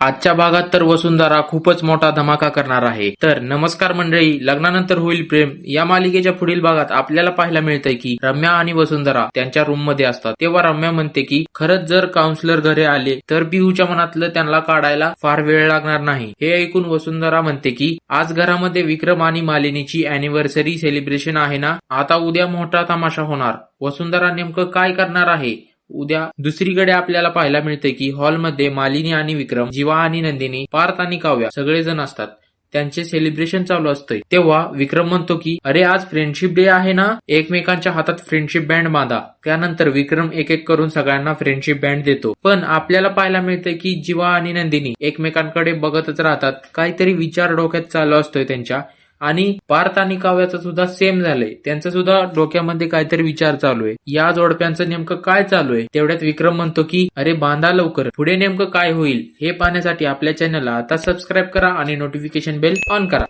आजच्या भागात तर वसुंधरा खूपच मोठा धमाका करणार आहे. तर नमस्कार मंडळी लग्नानंतर होईल प्रेम. या मालिकेच्या पुढील भागात आपल्याला पाहायला मिळतंय की रम्या आणि वसुंधरा त्यांच्या रूममध्ये असतात. तेव्हा रम्या म्हणते की खरंच जर काउन्सिलर घरी आले तर पिहूच्या मनातलं त्यांना काढायला फार वेळ लागणार नाही. हे ऐकून वसुंधरा म्हणते की आज घरामध्ये विक्रम आणि मालिनीची अॅनिव्हर्सरी सेलिब्रेशन आहे ना? आता उद्या मोठा तमाशा होणार. वसुंधरा नेमकं काय करणार आहे? उद्या दुसरीकडे आपल्याला पाहायला मिळते की हॉलमध्ये मालिनी आणि विक्रम जीवा आणि नंदिनी पार्थ आणि काव्या सगळेजण असतात. त्यांचे सेलिब्रेशन चालू असतंय. तेव्हा विक्रम म्हणतो की अरे आज फ्रेंडशिप डे आहे ना? एकमेकांच्या हातात फ्रेंडशिप बँड बांधा. त्यानंतर विक्रम एक एक करून सगळ्यांना फ्रेंडशिप बँड देतो. पण आपल्याला पाहायला मिळतंय की जीवा आणि नंदिनी एकमेकांकडे बघतच राहतात. काहीतरी विचार डोक्यात चालू असतोय त्यांच्या. आणि पार्थ आणि काव्याचं सुद्धा सेम झालंय. त्यांचं सुद्धा डोक्यामध्ये काहीतरी विचार चालू आहे. या जोडप्यांचं नेमकं काय चालू आहे? तेवढ्यात विक्रम म्हणतो की अरे बांधा लवकर. पुढे नेमकं काय होईल? हे पाहण्यासाठी आपल्या चॅनलला आता सबस्क्राईब करा आणि नोटिफिकेशन बेल ऑन करा.